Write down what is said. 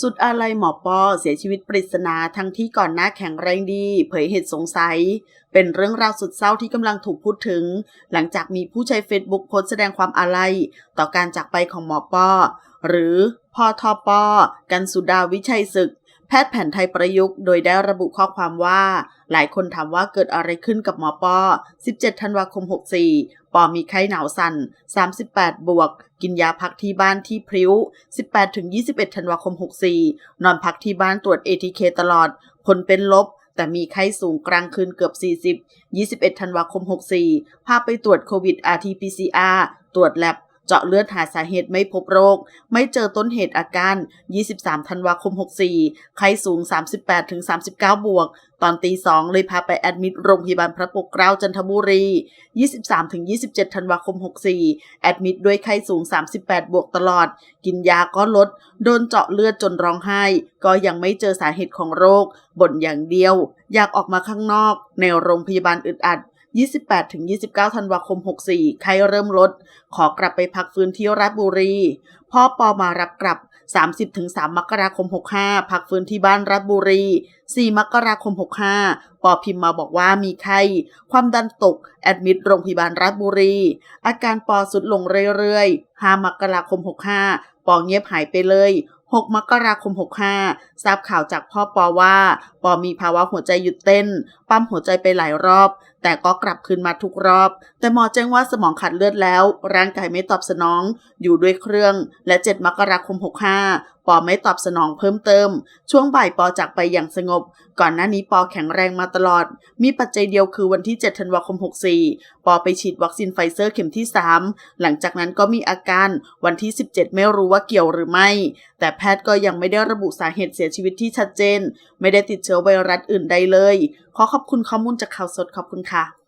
สุดอะไรหมอปอเสียชีวิตปริศนาทั้งที่ก่อนหน้าแข็งแรงดี เผยเหตุสงสัย เป็นเรื่องราวสุดเศร้าที่กำลังถูกพูดถึง หลังจากมีผู้ใช้เฟซบุ๊กโพสต์แสดงความอาลัย ต่อการจากไปของหมอปอหรือพอทอปอกันสุดาวิชัยศึก แพทย์แผนไทยประยุกต์โดยได้ระบุข้อความว่า หลายคนถามว่าเกิดอะไรขึ้นกับหมอปอ 17 ธันวาคม 64 ปอมีไข้หนาวสั่น 38 บวก กินยาพักที่บ้านที่พริ้ว 18-21 ธันวาคม 64 นอนพักที่บ้านตรวจ ATK ตลอด ผลเป็นลบแต่มีไข้สูงกลางคืนเกือบ 40 21 ธันวาคม 64 พาไปตรวจโควิด RT-PCR ตรวจแลบ เจาะเลือดหาสาเหตุไม่พบโรค ไม่เจอต้นเหตุอาการ 23 ธันวาคม 64 ไข้สูง 38-39 บวก ตอนตีสองเลยพาไปแอดมิดโรงพยาบาลพระปกเกล้าจันทบุรี 23-27 ธันวาคม 64 แอดมิดด้วยไข้สูง 38 บวกตลอด กินยาก็ลด โดนเจาะเลือดจนร้องไห้ ก็ยังไม่เจอสาเหตุของโรค บ่นอย่างเดียว อยากออกมาข้างนอก ในโรงพยาบาลอึดอัด 28-29 ธันวาคม 64 ไข้เริ่มลด ขอกลับไปพักฟื้นที่ราชบุรี พ่อปอมารับกลับ 30-3 มกราคม 65 พักฟื้นที่บ้านราชบุรี 4 มกราคม 65 ปอพิมพ์มาบอกว่ามีไข้ ความดันตก แอดมิดโรงพยาบาลราชบุรี อาการปอสุดลงเรื่อยๆ 5 มกราคม 65 ปอเงียบหายไปเลย 6 มกราคม 65 ทราบข่าวจากพ่อปอว่าปอมีภาวะหัวใจหยุดเต้น ปั๊มหัวใจไปหลายรอบ แต่ก็กลับคืนมาทุกรอบ แต่หมอแจ้งว่าสมองขาดเลือดแล้ว ร่างกายไม่ตอบสนอง อยู่ด้วยเครื่อง และ 7 มกราคม 65 ปอไม่ตอบสนองเพิ่มเติม ช่วงบ่ายปอจากไปอย่างสงบ ก่อนหน้านี้ปอแข็งแรงมาตลอด มีปัจจัยเดียวคือวันที่ 7 ธันวาคม 64 ปอไปฉีดวัคซีนไฟเซอร์เข็มที่ 3 หลังจากนั้นก็มีอาการวันที่ 17 ไม่รู้ว่าเกี่ยวหรือไม่ แต่แพทย์ก็ยังไม่ได้ระบุสาเหตุเสียชีวิตที่ชัดเจน ไม่ได้ติดเชื้อไวรัสอื่นใดเลย ขอขอบคุณข้อมูลจากข่าวสดขอบคุณค่ะ